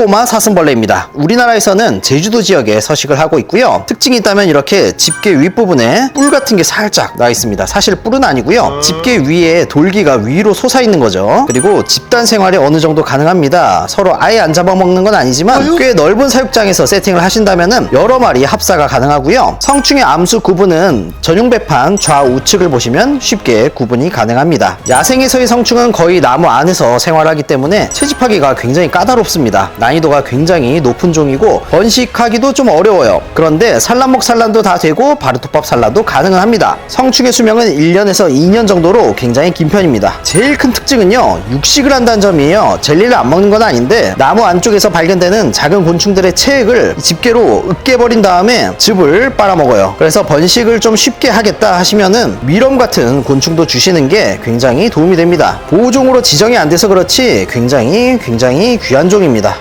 흑꼬마 사슴벌레입니다. 우리나라에서는 제주도 지역에 서식을 하고 있고요. 특징이 있다면 이렇게 집게 윗부분에 뿔 같은 게 살짝 나 있습니다. 사실 뿔은 아니고요. 집게 위에 돌기가 위로 솟아 있는 거죠. 그리고 집단 생활이 어느 정도 가능합니다. 서로 아예 안 잡아먹는 건 아니지만 꽤 넓은 사육장에서 세팅을 하신다면은 여러 마리 합사가 가능하고요. 성충의 암수 구분은 전용 배판 좌우측을 보시면 쉽게 구분이 가능합니다. 야생에서의 성충은 거의 나무 안에서 생활하기 때문에 채집하기가 굉장히 까다롭습니다. 난이도가 굉장히 높은 종이고 번식하기도 좀 어려워요. 그런데 산란목 산란도 다 되고 바르토밥 산란도 가능은 합니다. 성충의 수명은 1년에서 2년 정도로 굉장히 긴 편입니다. 제일 큰 특징은요, 육식을 한다는 점이에요. 젤리를 안 먹는 건 아닌데 나무 안쪽에서 발견되는 작은 곤충들의 체액을 집게로 으깨버린 다음에 즙을 빨아먹어요. 그래서 번식을 좀 쉽게 하겠다 하시면은 미럼 같은 곤충도 주시는 게 굉장히 도움이 됩니다. 보호종으로 지정이 안 돼서 그렇지 굉장히 굉장히 귀한 종입니다.